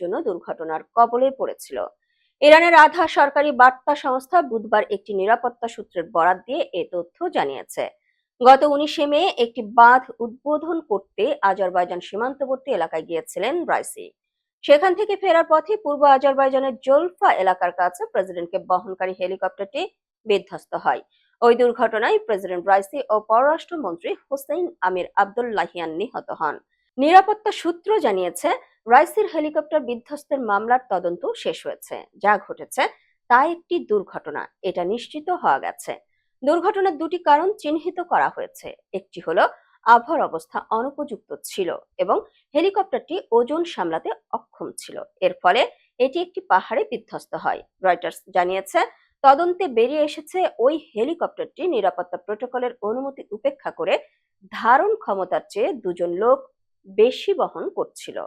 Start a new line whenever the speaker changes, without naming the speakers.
জন্য দুর্ঘটনার কবলে পড়েছিল। ইরানের আধা সরকারি বার্তা সংস্থা বুধবার একটি নিরাপত্তা সূত্রের বরাত দিয়ে এ তথ্য জানিয়েছে। গত উনিশে মে একটি বাঁধ উদ্বোধন করতে আজারবাইজান সীমান্তবর্তী এলাকায় গিয়েছিলেন রাইসি। সেখান থেকে ফেরার পথে পূর্ব আজারবাইজানের জোলফা এলাকার কাছে প্রেসিডেন্টকে বহনকারী হেলিকপ্টারটি বিধ্বস্ত হয়। ওই দুর্ঘটনায় প্রেসিডেন্ট রাইসি ও পররাষ্ট্রমন্ত্রী হোসেইন আমির আব্দুল্লাহিয়ান নিহত হন। নিরাপত্তা সূত্র জানিয়েছে, রাইসির হেলিকপ্টার বিধ্বস্তের মামলার তদন্ত শেষ হয়েছে। যা ঘটেছে তা একটি দুর্ঘটনা, এটা নিশ্চিত হওয়া গেছে। দুর্ঘটনার দুটি কারণ চিহ্নিত করা হয়েছে। একটি হলো, আবহাওয়ার অবস্থা অনুপযুক্ত ছিল এবং হেলিকপ্টারটি ওজন সামলাতে অক্ষম ছিল। এর ফলে এটি একটি পাহাড়ে বিধ্বস্ত হয়। রয়টার্স জানিয়েছে, তদন্তে বেরিয়ে এসেছে ওই হেলিকপ্টারটি নিরাপত্তা প্রোটোকলের অনুমতি উপেক্ষা করে ধারণ ক্ষমতার চেয়ে দুজন লোক বেশি বহন করছিল।